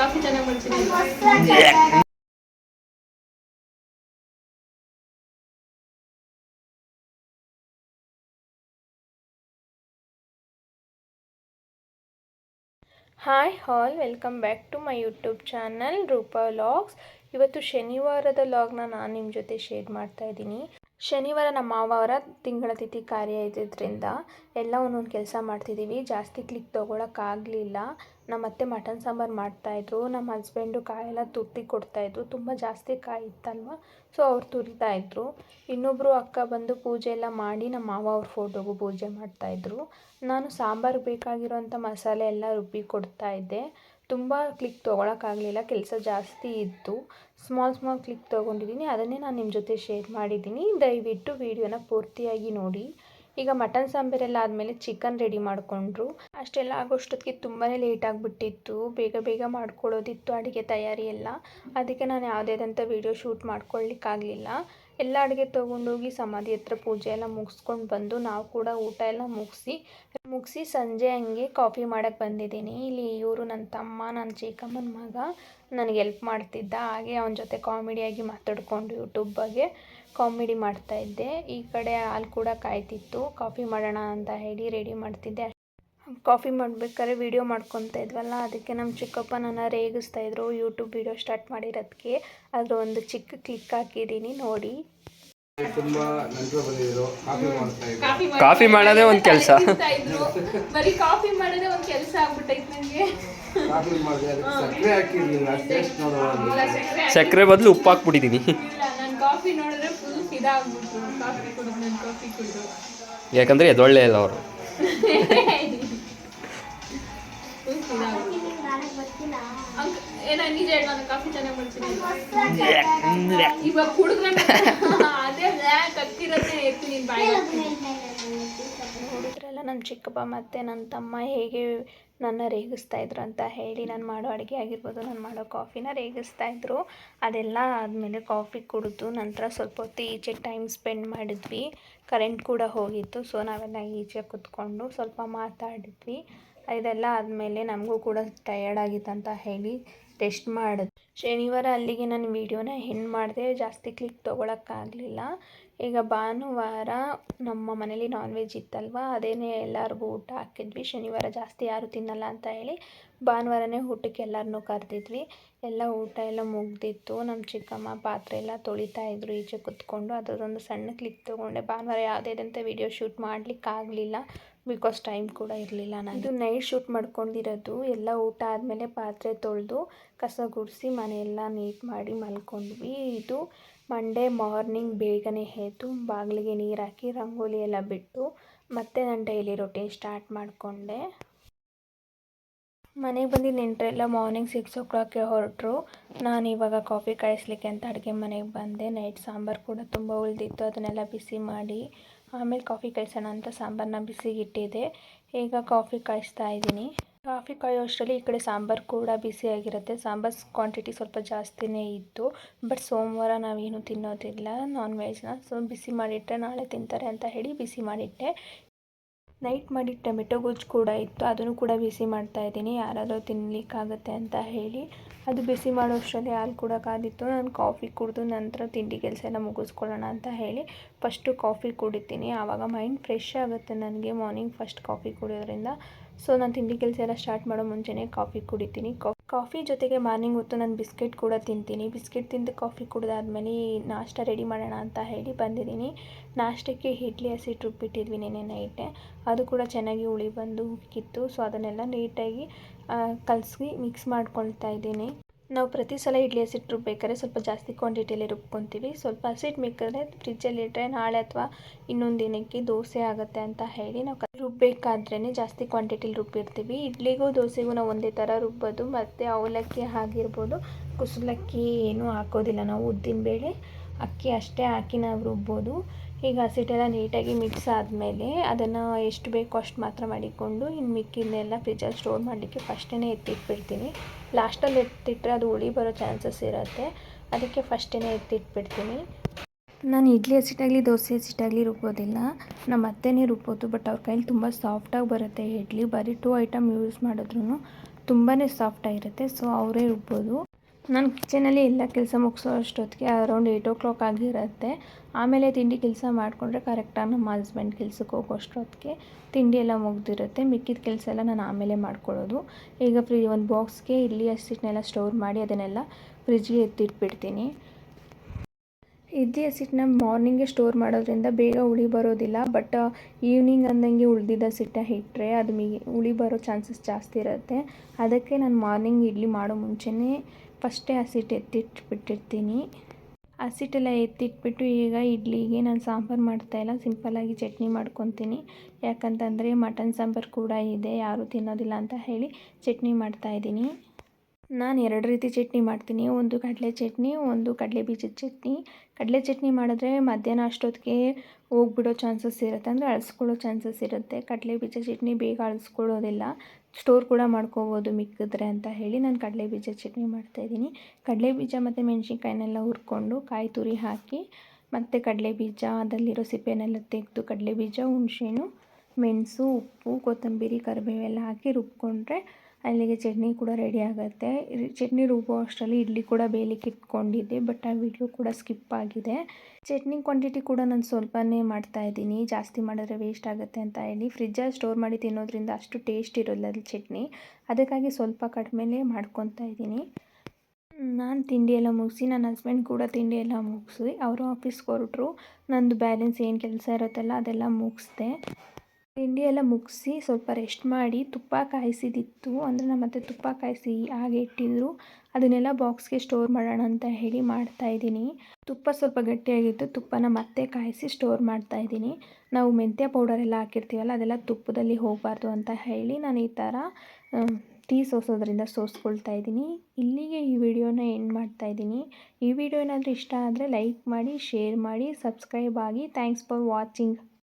Coffee ಚೆನ್ನಾಗಿ ಮಾಡ್ತೀನಿ. Hi all welcome back to my YouTube channel Roopa logs ಇವತ್ತು ಶನಿವಾರದ ಲಾಗ್ನ ನಾನು ನಿಮ್ಮ ಜೊತೆ ಶೇರ್ ಮಾಡ್ತಾ ಇದ್ದೀನಿ. ಶನಿವಾರ ನಮ್ಮ ಮಾವ ಅವರ ತಿಂಗಳ ತಿಥಿ ಕಾರ್ಯ ಇದ್ದಿದ್ದರಿಂದ ಎಲ್ಲ ಒಂದೊಂದು ಕೆಲಸ ಮಾಡ್ತಿದ್ದೀವಿ ಜಾಸ್ತಿ ಕ್ಲಿಕ್ ತೊಗೊಳಕ್ಕಾಗಲಿಲ್ಲ ನಮ್ಮ ಅತ್ತೆ ಮಟನ್ ಸಾಂಬಾರು ಮಾಡ್ತಾಯಿದ್ರು. ನಮ್ಮ ಹಸ್ಬೆಂಡು ಕಾಯೆಲ್ಲ ತುರ್ತಿ ಕೊಡ್ತಾಯಿದ್ರು. ತುಂಬ ಜಾಸ್ತಿ ಕಾಯಿ ಇತ್ತಲ್ವ? ಸೊ ಅವ್ರು ತುರಿತಾಯಿದ್ರು. ಇನ್ನೊಬ್ಬರು ಅಕ್ಕ ಬಂದು ಪೂಜೆ ಎಲ್ಲ ಮಾಡಿ ನಮ್ಮ ಮಾವ ಅವ್ರ ಫೋಟೋಗೂ ಪೂಜೆ ಮಾಡ್ತಾಯಿದ್ರು. ನಾನು ಸಾಂಬಾರು ಬೇಕಾಗಿರೋಂಥ ಮಸಾಲೆ ಎಲ್ಲ ರುಬ್ಬಿ ಕೊಡ್ತಾ ಇದ್ದೆ ತುಂಬ ಕ್ಲಿಕ್ ತೊಗೊಳಕ್ಕಾಗಲಿಲ್ಲ ಕೆಲಸ ಜಾಸ್ತಿ ಇತ್ತು ಸ್ಮಾಲ್ ಸ್ಮಾಲ್ ಕ್ಲಿಕ್ ತೊಗೊಂಡಿದ್ದೀನಿ ಅದನ್ನೇ ನಾನು ನಿಮ್ಮ ಜೊತೆ ಶೇರ್ ಮಾಡಿದ್ದೀನಿ ದಯವಿಟ್ಟು ವಿಡಿಯೋನ ಪೂರ್ತಿಯಾಗಿ ನೋಡಿ. ಈಗ ಮಟನ್ ಸಾಂಬಾರೆಲ್ಲ ಆದಮೇಲೆ ಚಿಕನ್ ರೆಡಿ ಮಾಡಿಕೊಂಡ್ರು. ಅಷ್ಟೆಲ್ಲ ಆಗೋಷ್ಟೊತ್ತಿಗೆ ತುಂಬಾ ಲೇಟ್ ಆಗಿಬಿಟ್ಟಿತ್ತು. ಬೇಗ ಬೇಗ ಮಾಡ್ಕೊಳ್ಳೋದಿತ್ತು ಅಡುಗೆ ತಯಾರಿ ಎಲ್ಲ. ಅದಕ್ಕೆ ನಾನು ಯಾವುದೇದಂಥ ವೀಡಿಯೋ ಶೂಟ್ ಮಾಡ್ಕೊಳ್ಳಿಕ್ಕಾಗಲಿಲ್ಲ ಎಲ್ಲ ಅಡುಗೆ ತೊಗೊಂಡೋಗಿ ಸಮಾಧಿ ಹತ್ರ ಪೂಜೆ ಎಲ್ಲ ಮುಗಿಸ್ಕೊಂಡು ಬಂದು ನಾವು ಕೂಡ ಊಟ ಎಲ್ಲ ಮುಗಿಸಿ ಮುಗಿಸಿ ಸಂಜೆ ಹಂಗೆ ಕಾಫಿ ಮಾಡೋಕ್ಕೆ ಬಂದಿದ್ದೀನಿ. ಇಲ್ಲಿ ಇವರು ನನ್ನ ತಮ್ಮ, ನನ್ನ ಚಿಕ್ಕಮ್ಮನ ಮಗ ನನಗೆ ಹೆಲ್ಪ್ ಮಾಡ್ತಿದ್ದ. ಹಾಗೆ ಅವನ ಜೊತೆ ಕಾಮಿಡಿಯಾಗಿ ಮಾತಾಡ್ಕೊಂಡು ಯೂಟ್ಯೂಬ್ ಬಗ್ಗೆ ಕಾಮಿಡಿ ಮಾಡ್ತಾಯಿದ್ದೆ ಈ ಕಡೆ ಹಾಲು ಕೂಡ ಕಾಯ್ತಿತ್ತು. ಕಾಫಿ ಮಾಡೋಣ ಅಂತ ಹೇಳಿ ರೆಡಿ ಮಾಡ್ತಿದ್ದೆ. ಕಾಫಿ ಮಾಡ್ಬೇಕಾದ್ರೆ ವೀಡಿಯೋ ಮಾಡ್ಕೊತಾ ಇದ್ವಲ್ಲ ಅದಕ್ಕೆ ನಮ್ಮ ಚಿಕ್ಕಪ್ಪ ನನ್ನ ರೇಗಿಸ್ತಾ ಇದ್ರು ಯೂಟ್ಯೂಬ್ ವೀಡಿಯೋ ಸ್ಟಾರ್ಟ್ ಮಾಡಿರೋದಕ್ಕೆ ಅದ್ರ ಒಂದು ಚಿಕ್ಕ ಕ್ಲಿಕ್ ಹಾಕಿದ್ದೀನಿ ನೋಡಿ. ಕಾಫಿ ಮಾಡ್ತಾ ಇದ್ರು. ಕಾಫಿ ಮಾಡೋದೇ ಒಂದ್ ಕೆಲ್ಸ. ಬರೀ ಕಾಫಿ ಮಾಡೋದೇ ಒಂದು ಕೆಲಸ ಆಗ್ಬಿಟ್ಟೈತೆ ನನಗೆ ಕಾಫಿ ಮಾಡಿದೆ ಅದಕ್ಕೆ ಸಕ್ಕರೆ ಬದಲು ಉಪ್ಪು ಹಾಕ್ಬಿಟ್ಟಿದ್ದೀನಿ ಇಲ್ಲ ನಾನು ಕಾಫಿ ನೋಡಿದ್ರೆ ಫುಲ್ ಫಿದಾ ಆಗ್ಬಿಟ್ಟು ಕಾಫಿ ಕುಡಿದು ನಾನು ಕಾಫಿ ಕುಡಿದು. ಯಾಕಂದ್ರೆ ಎದೊಳ್ಳೆ ಇಲ್ಲ ಅವರು. ಏನ ನಿಜ ಹೇಳ ಕಾಫಿ ಚೆನ್ನಾಗಿ ಮಾಡ್ತೀನಿ. ಇವಾಗ ಕುಡಿದ್ರೆ ಅದೇ ಕಕ್ಕಿರತ್ತೆ ಎತ್ತು ನೀನು ಬಾಯಿ ನೋಡಿದ್ರಲ್ಲ ನಮ್ಮ ಚಿಕ್ಕಪ್ಪ ಮತ್ತು ನನ್ನ ತಮ್ಮ ಹೇಗೆ ನನ್ನ ರೇಗಿಸ್ತಾ ಇದ್ರು ಅಂತ ಹೇಳಿ ನಾನು ಮಾಡೋ ಅಡುಗೆ ಆಗಿರ್ಬೋದು, ನಾನು ಮಾಡೋ ಕಾಫಿನ ರೇಗಿಸ್ತಾ ಇದ್ರು. ಅದೆಲ್ಲ ಆದಮೇಲೆ ಕಾಫಿ ಕುಡಿದು ನಂತರ ಸ್ವಲ್ಪ ಹೊತ್ತು ಈಚೆ ಟೈಮ್ ಸ್ಪೆಂಡ್ ಮಾಡಿದ್ವಿ. ಕರೆಂಟ್ ಕೂಡ ಹೋಗಿತ್ತು ಸೊ ನಾವೆಲ್ಲ ಈಚೆ ಕುತ್ಕೊಂಡು ಸ್ವಲ್ಪ ಮಾತಾಡಿದ್ವಿ. ಇದೆಲ್ಲ ಆದಮೇಲೆ ನಮಗೂ ಕೂಡ ಟಯರ್ಡ್ ಆಗಿತ್ತು ಅಂತ ಹೇಳಿ ಟೆಸ್ಟ್ ಮಾಡಿದೆ. ಶನಿವಾರ ಅಲ್ಲಿಗೆ ನಾನು ವೀಡಿಯೋನ ಹೆಣ್ಣು ಮಾಡಿದೆ, ಜಾಸ್ತಿ ಕ್ಲಿಕ್ ತೊಗೊಳಕ್ಕಾಗಲಿಲ್ಲ. ಈಗ ಭಾನುವಾರ ನಮ್ಮ ಮನೇಲಿ ನಾನ್ ವೆಜ್ ಇತ್ತಲ್ವ, ಅದೇನೇ ಎಲ್ಲರಿಗೂ ಊಟ ಹಾಕಿದ್ವಿ. ಶನಿವಾರ ಜಾಸ್ತಿ ಯಾರು ತಿನ್ನಲ್ಲ ಅಂತ ಹೇಳಿ ಭಾನುವಾರನೇ ಊಟಕ್ಕೆ ಎಲ್ಲರನ್ನೂ ಕರೆದಿದ್ವಿ. ಎಲ್ಲ ಊಟ ಎಲ್ಲ ಮುಗ್ದಿತ್ತು. ನಮ್ಮ ಚಿಕ್ಕಮ್ಮ ಪಾತ್ರೆ ಎಲ್ಲ ತೊಳಿತಾ ಇದ್ರು, ಈಚೆ ಕುತ್ಕೊಂಡು. ಅದರದೊಂದು ಸಣ್ಣ ಕ್ಲಿಕ್ ತೊಗೊಂಡೆ. ಭಾನುವಾರ ಯಾವುದೇದಂತ ವೀಡಿಯೋ ಶೂಟ್ ಮಾಡಲಿಕ್ಕಾಗಲಿಲ್ಲ. ಬಿಕಾಸ್ ಟೈಮ್ ಕೂಡ ಇರಲಿಲ್ಲ ನಾನು ಇದು ನೈಟ್ ಶೂಟ್ ಮಾಡ್ಕೊಂಡಿರೋದು. ಎಲ್ಲ ಊಟ ಆದಮೇಲೆ ಪಾತ್ರೆ ತೊಳೆದು ಕಸ ಗುಡಿಸಿ ಮನೆಯೆಲ್ಲ ನೀಟ್ ಮಾಡಿ ಮಲ್ಕೊಂಡ್ವಿ. ಇದು ಮಂಡೇ ಮಾರ್ನಿಂಗ್ ಬೇಗನೆ ಎದ್ದು ಬಾಗಿಲಿಗೆ ನೀರು ಹಾಕಿ ರಂಗೋಲಿ ಎಲ್ಲ ಬಿಟ್ಟು ಮತ್ತೆ ನಾನು ಡೈಲಿ ರೊಟೀನ್ ಸ್ಟಾರ್ಟ್ ಮಾಡಿಕೊಂಡೆ. ಮನೆಗೆ ಬಂದಿದ್ದ ನೆಂಟರೆಲ್ಲ ಮಾರ್ನಿಂಗ್ ಸಿಕ್ಸ್ ಓ ಕ್ಲಾಕ್ಗೆ ಹೊರಟರು. ನಾನು ಇವಾಗ ಕಾಫಿ ಕಾಯಿಸ್ಲಿಕ್ಕೆ ಅಂತ ಅಡುಗೆ ಮನೆಗೆ ಬಂದೆ. ನೈಟ್ ಸಾಂಬಾರು ಕೂಡ ತುಂಬ ಉಳಿದಿತ್ತು, ಅದನ್ನೆಲ್ಲ ಬಿಸಿ ಮಾಡಿ ಆಮೇಲೆ ಕಾಫಿ ಕಾಯಿಸೋಣ ಅಂತ ಸಾಂಬಾರನ್ನ ಬಿಸಿಗಿಟ್ಟಿದ್ದೆ ಈಗ ಕಾಫಿ ಕಾಯಿಸ್ತಾ ಇದ್ದೀನಿ. ಕಾಫಿ ಕಾಯೋ ಅಷ್ಟರಲ್ಲಿ ಈ ಕಡೆ ಸಾಂಬಾರು ಕೂಡ ಬಿಸಿಯಾಗಿರುತ್ತೆ ಸಾಂಬಾರು ಕ್ವಾಂಟಿಟಿ ಸ್ವಲ್ಪ ಜಾಸ್ತಿನೇ ಇತ್ತು ಬಟ್ ಸೋಮವಾರ ನಾವೇನು ತಿನ್ನೋದಿಲ್ಲ ನಾನ್ ವೆಜ್ನ ಸೊ ಬಿಸಿ ಮಾಡಿಟ್ಟರೆ ನಾಳೆ ತಿಂತಾರೆ ಅಂತ ಹೇಳಿ ಬಿಸಿ ಮಾಡಿಟ್ಟೆ. ನೈಟ್ ಮಾಡಿ ಟೊಮೆಟೊ ಗೊಜ್ಜು ಕೂಡ ಇತ್ತು. ಅದನ್ನು ಕೂಡ ಬಿಸಿ ಮಾಡ್ತಾ ಇದ್ದೀನಿ. ಯಾರಾದರೂ ತಿನ್ನಲಿಕ್ಕಾಗತ್ತೆ ಅಂತ ಹೇಳಿ. ಅದು ಬಿಸಿ ಮಾಡೋ ಅಷ್ಟರಲ್ಲಿ ಹಾಲು ಕೂಡ ಕಾದಿತ್ತು. ನಾನು ಕಾಫಿ ಕುಡಿದು ನಂತರ ತಿಂಡಿ ಕೆಲಸ ಎಲ್ಲ ಮುಗಿಸ್ಕೊಳ್ಳೋಣ ಅಂತ ಹೇಳಿ ಫಸ್ಟು ಕಾಫಿ ಕುಡಿತೀನಿ. ಆವಾಗ ಮೈಂಡ್ ಫ್ರೆಶ್ ಆಗುತ್ತೆ ನನಗೆ. ಮಾರ್ನಿಂಗ್ ಫಸ್ಟ್ ಕಾಫಿ ಕುಡಿಯೋದ್ರಿಂದ. ಸೊ ನಾನು ತಿಂಡಿ ಕೆಲಸ ಎಲ್ಲ ಸ್ಟಾರ್ಟ್ ಮಾಡೋ ಮುಂಚೆನೇ ಕಾಫಿ ಕುಡಿತೀನಿ. ಕಾಫಿ ಜೊತೆಗೆ ಮಾರ್ನಿಂಗ್ ಹೊತ್ತು ನಾನು ಬಿಸ್ಕೆಟ್ ಕೂಡ ತಿಂತೀನಿ. ಬಿಸ್ಕೆಟ್ ತಿಂದು ಕಾಫಿ ಕುಡಿದಾದ್ಮೇಲೆ ನಾಷ್ಟ ರೆಡಿ ಮಾಡೋಣ ಅಂತ ಹೇಳಿ ಬಂದಿದ್ದೀನಿ. ನಾಷ್ಟಕ್ಕೆ ಇಡ್ಲಿ ಹಸಿಟ್ಟು ರುಬ್ಬಿಟ್ಟಿದ್ವಿ ನೆನೆ ನೈಟೆ ಅದು ಕೂಡ ಚೆನ್ನಾಗಿ ಉಳಿ ಬಂದು ಉಕ್ಕಿತ್ತು. ಸೊ ಅದನ್ನೆಲ್ಲ ನೀಟಾಗಿ ಕಲಸಿ ಮಿಕ್ಸ್ ಮಾಡ್ಕೊಳ್ತಾ ಇದ್ದೀನಿ. ನಾವು ಪ್ರತಿ ಸಲ ಇಡ್ಲಿ ಹಸಿಟ್ಟು ರುಬ್ಬೇಕಾದ್ರೆ ಸ್ವಲ್ಪ ಜಾಸ್ತಿ ಕ್ವಾಂಟಿಟಿಯಲ್ಲಿ ರುಬ್ಕೊತೀವಿ. ಸ್ವಲ್ಪ ಹಸಿಟ್ಟು ಮಿಕ್ಕಿದ್ರೆ ಫ್ರಿಜ್ಜಲ್ಲಿ ಇಟ್ಟರೆ ನಾಳೆ ಅಥವಾ ಇನ್ನೊಂದು ದಿನಕ್ಕೆ ದೋಸೆ ಆಗುತ್ತೆ ಅಂತ ಹೇಳಿ ನಾವು ರುಬ್ಬೇಕಾದ್ರೇ ಜಾಸ್ತಿ ಕ್ವಾಂಟಿಟಿಲಿ ರುಬ್ಬಿರ್ತೀವಿ. ಇಡ್ಲಿಗೂ ದೋಸೆಗೂ ನಾವು ಒಂದೇ ಥರ ರುಬ್ಬೋದು. ಮತ್ತು ಅವಲಕ್ಕಿ ಆಗಿರ್ಬೋದು. ಕುಸಲಕ್ಕಿ ಏನೂ ಹಾಕೋದಿಲ್ಲ. ನಾವು ಉದ್ದಿನ ಬೇಳೆ, ಅಕ್ಕಿ ಅಷ್ಟೇ ಹಾಕಿ ನಾವು ರುಬ್ಬೋದು. ಈಗ ಹಸಿಟ್ಟೆಲ್ಲ ನೀಟಾಗಿ ಮಿಕ್ಸ್ ಆದಮೇಲೆ ಅದನ್ನು ಎಷ್ಟು ಬೇಕೋ ಅಷ್ಟು ಮಾತ್ರ ಮಾಡಿಕೊಂಡು ಇನ್ನು ಮಿಕ್ಕಿದ್ದೆಲ್ಲ ಫ್ರಿಜ್ಜಲ್ಲಿ ಸ್ಟೋರ್ ಮಾಡಲಿಕ್ಕೆ ಫಸ್ಟೇ ಎತ್ತಿಟ್ಬಿಡ್ತೀನಿ. ಲಾಸ್ಟಲ್ಲಿ ಎತ್ತಿಟ್ಟರೆ ಅದು ಉಳಿ ಬರೋ ಚಾನ್ಸಸ್ ಇರುತ್ತೆ. ಅದಕ್ಕೆ ಫಸ್ಟೇ ಎತ್ತಿಟ್ಬಿಡ್ತೀನಿ. ನಾನು ಇಡ್ಲಿ ಹಸಿಟ್ಟಾಗಲಿ ದೋಸೆ ಹಸಿಟ್ಟಾಗಲಿ ರುಬ್ಬೋದಿಲ್ಲ. ನಮ್ಮ ಅತ್ತೆನೇ ರುಬ್ಬೋದು ಬಟ್ ಅವ್ರ ಕೈಲಿ ತುಂಬ ಸಾಫ್ಟಾಗಿ ಬರುತ್ತೆ. ಇಡ್ಲಿ ಬರೀ ಟೂ ಐಟಮ್ ಯೂಸ್ ಮಾಡಿದ್ರು ತುಂಬಾ ಸಾಫ್ಟಾಗಿರುತ್ತೆ ಸೊ ಅವರೇ ರುಬ್ಬೋದು. ನಾನು ಕಿಚನಲ್ಲಿ ಎಲ್ಲ ಕೆಲಸ ಮುಗಿಸೋ ಅಷ್ಟೊತ್ತಿಗೆ, ಅರೌಂಡ್ ಏಯ್ಟ್ ಓ ಕ್ಲಾಕ್ ಆಗಿರುತ್ತೆ. ಆಮೇಲೆ ತಿಂಡಿ ಕೆಲಸ ಮಾಡಿಕೊಂಡ್ರೆ ಕರೆಕ್ಟಾಗಿ ನಮ್ಮ ಹಸ್ಬೆಂಡ್ ಕೆಲಸಕ್ಕೆ ಹೋಗೋ ಅಷ್ಟೊತ್ತಿಗೆ ತಿಂಡಿ ಎಲ್ಲ ಮುಗ್ದಿರುತ್ತೆ. ಮಿಕ್ಕಿದ ಕೆಲಸ ಎಲ್ಲ ನಾನು ಆಮೇಲೆ ಮಾಡ್ಕೊಳ್ಳೋದು. ಈಗ ಫ್ರೀ ಒಂದು ಬಾಕ್ಸ್ಗೆ ಇಡ್ಲಿ ಹಸಿಟ್ಟನ್ನೆಲ್ಲ ಸ್ಟೋರ್ ಮಾಡಿ ಅದನ್ನೆಲ್ಲ ಫ್ರಿಜ್ಗೆ ಎತ್ತಿಟ್ಬಿಡ್ತೀನಿ. ಇಡ್ಲಿ ಹಸಿಟ್ಟನ್ನ ಮಾರ್ನಿಂಗೇ ಸ್ಟೋರ್ ಮಾಡೋದ್ರಿಂದ ಬೇಗ ಉಳಿ ಬರೋದಿಲ್ಲ ಬಟ್ ಈವ್ನಿಂಗ್ ಅಂದಂಗೆ ಉಳಿದಿದ್ದ ಸಿಟ್ಟ ಇಟ್ಟರೆ ಅದು ಮಿ, ಉಳಿ ಬರೋ ಚಾನ್ಸಸ್ ಜಾಸ್ತಿ ಇರುತ್ತೆ. ಅದಕ್ಕೆ ನಾನು ಮಾರ್ನಿಂಗ್ ಇಡ್ಲಿ ಮಾಡೋ ಮುಂಚೆನೇ ಫಸ್ಟೇ ಹಸಿಟ್ಟು ಎತ್ತಿಟ್ಬಿಟ್ಟಿರ್ತೀನಿ. ಹಸಿಟ್ಟೆಲ್ಲ ಎತ್ತಿಟ್ಬಿಟ್ಟು ಈಗ ಇಡ್ಲಿಗೆ ನಾನು ಸಾಂಬಾರು ಮಾಡ್ತಾಯಿಲ್ಲ ಸಿಂಪಲ್ಲಾಗಿ ಚಟ್ನಿ ಮಾಡ್ಕೊತೀನಿ. ಯಾಕಂತಂದರೆ ಮಟನ್ ಸಾಂಬಾರು ಕೂಡ ಇದೆ, ಯಾರೂ ತಿನ್ನೋದಿಲ್ಲ ಅಂತ ಹೇಳಿ ಚಟ್ನಿ ಮಾಡ್ತಾಯಿದ್ದೀನಿ ನಾನು ಎರಡು ರೀತಿ ಚಟ್ನಿ ಮಾಡ್ತೀನಿ. ಒಂದು ಕಡಲೆ ಚಟ್ನಿ, ಒಂದು ಕಡಲೆ ಬೀಜದ ಚಟ್ನಿ. ಕಡಲೆ ಚಟ್ನಿ ಮಾಡಿದ್ರೆ ಮಧ್ಯಾಹ್ನ ಅಷ್ಟೊತ್ತಿಗೆ ಹೋಗ್ಬಿಡೋ ಚಾನ್ಸಸ್ ಇರುತ್ತೆ. ಅಂದರೆ ಅಳಿಸ್ಕೊಳ್ಳೋ ಚಾನ್ಸಸ್ ಇರುತ್ತೆ. ಕಡಲೆ ಬೀಜ ಚಟ್ನಿ ಬೇಗ ಅಳಿಸ್ಕೊಳ್ಳೋದಿಲ್ಲ. ಸ್ಟೋರ್ ಕೂಡ ಮಾಡ್ಕೋಬೋದು ಮಿಕ್ಕಿದ್ರೆ ಅಂತ ಹೇಳಿ ನಾನು ಕಡಲೆ ಬೀಜ ಚಟ್ನಿ ಮಾಡ್ತಾಯಿದ್ದೀನಿ ಕಡಲೆ ಬೀಜ ಮತ್ತು ಮೆಣಸಿನ್ಕಾಯಿನೆಲ್ಲ ಹುರ್ಕೊಂಡು ಕಾಯಿ ತುರಿ ಹಾಕಿ ಮತ್ತು ಕಡಲೆ ಬೀಜ, ಅದರಲ್ಲಿರೋ ಸಿಪ್ಪೆನೆಲ್ಲ ತೆಗೆದು ಕಡಲೆ ಬೀಜ ಮೆಣಸು, ಉಪ್ಪು, ಕೊತ್ತಂಬರಿ, ಕರಿಬೇವೆಲ್ಲ ಹಾಕಿ ರುಬ್ಕೊಂಡ್ರೆ ಅಲ್ಲಿಗೆ ಚಟ್ನಿ ಕೂಡ ರೆಡಿ ಆಗುತ್ತೆ. ಚಟ್ನಿ ರುಬ್ಬೋ ಅಷ್ಟರಲ್ಲಿ ಇಡ್ಲಿ ಕೂಡ ಬೇಯಲಿಕ್ಕೆ ಇಟ್ಕೊಂಡಿದ್ದೆ ಬಟ್ ಆ ವಿಡಿಯೋ ಕೂಡ ಸ್ಕಿಪ್ ಆಗಿದೆ. ಚಟ್ನಿ ಕ್ವಾಂಟಿಟಿ ಕೂಡ ನಾನು ಸ್ವಲ್ಪನೇ ಮಾಡ್ತಾ ಇದ್ದೀನಿ. ಜಾಸ್ತಿ ಮಾಡಿದ್ರೆ ವೇಸ್ಟ್ ಆಗುತ್ತೆ ಅಂತ ಹೇಳಿ. ಫ್ರಿಜ್ಜಲ್ಲಿ ಸ್ಟೋರ್ ಮಾಡಿ ತಿನ್ನೋದ್ರಿಂದ ಅಷ್ಟು ಟೇಸ್ಟ್ ಇರೋಲ್ಲ ಅದು ಚಟ್ನಿ. ಅದಕ್ಕಾಗಿ ಸ್ವಲ್ಪ ಕಡಿಮೆಲೇ ಮಾಡ್ಕೊತಾ ಇದ್ದೀನಿ. ನಾನು ತಿಂಡಿ ಎಲ್ಲ ಮುಗಿಸಿ ನನ್ನ ಹಸ್ಬೆಂಡ್ ಕೂಡ ತಿಂಡಿ ಎಲ್ಲ ಮುಗಿಸಿ, ಅವರು ಆಫೀಸ್ಗೆ ಹೊರಟರು. ನಂದು ಬ್ಯಾಲೆನ್ಸ್ ಏನು ಕೆಲಸ ಇರುತ್ತಲ್ಲ ಅದೆಲ್ಲ ಮುಗಿಸ್ದೆ. ತಿಂಡಿ ಎಲ್ಲ ಮುಗಿಸಿ ಸ್ವಲ್ಪ ರೆಸ್ಟ್ ಮಾಡಿ ತುಪ್ಪ ಕಾಯಿಸಿದಿತ್ತು. ಅಂದರೆ ನಮ್ಮ ಅತ್ತೆ ತುಪ್ಪ ಕಾಯಿಸಿ ಹಾಗೆ ಇಟ್ಟಿದ್ರು. ಅದನ್ನೆಲ್ಲ ಬಾಕ್ಸ್ಗೆ ಸ್ಟೋರ್ ಮಾಡೋಣ ಅಂತ ಹೇಳಿ ಮಾಡ್ತಾಯಿದ್ದೀನಿ ತುಪ್ಪ ಸ್ವಲ್ಪ ಗಟ್ಟಿಯಾಗಿತ್ತು. ತುಪ್ಪನ ಮತ್ತೆ ಕಾಯಿಸಿ ಸ್ಟೋರ್ ಮಾಡ್ತಾಯಿದ್ದೀನಿ ನಾವು ಮೆಂತ್ಯ ಪೌಡರ್ ಎಲ್ಲ ಹಾಕಿರ್ತೀವಲ್ಲ, ಅದೆಲ್ಲ ತುಪ್ಪದಲ್ಲಿ ಹೋಗಬಾರ್ದು ಅಂತ ಹೇಳಿ ನಾನು ಈ ಥರ ಟೀ ಸೋಸೋದ್ರಿಂದ ಸೋಸ್ಕೊಳ್ತಾ ಇದ್ದೀನಿ. ಇಲ್ಲಿಗೆ ಈ ವಿಡಿಯೋನ ಎಂಡ್ ಮಾಡ್ತಾ ಇದ್ದೀನಿ. ಈ ವಿಡಿಯೋ ಏನಾದರೂ ಇಷ್ಟ ಆದರೆ ಲೈಕ್ ಮಾಡಿ ಶೇರ್ ಮಾಡಿ ಸಬ್ಸ್ಕ್ರೈಬ್ ಆಗಿ. Thanks for watching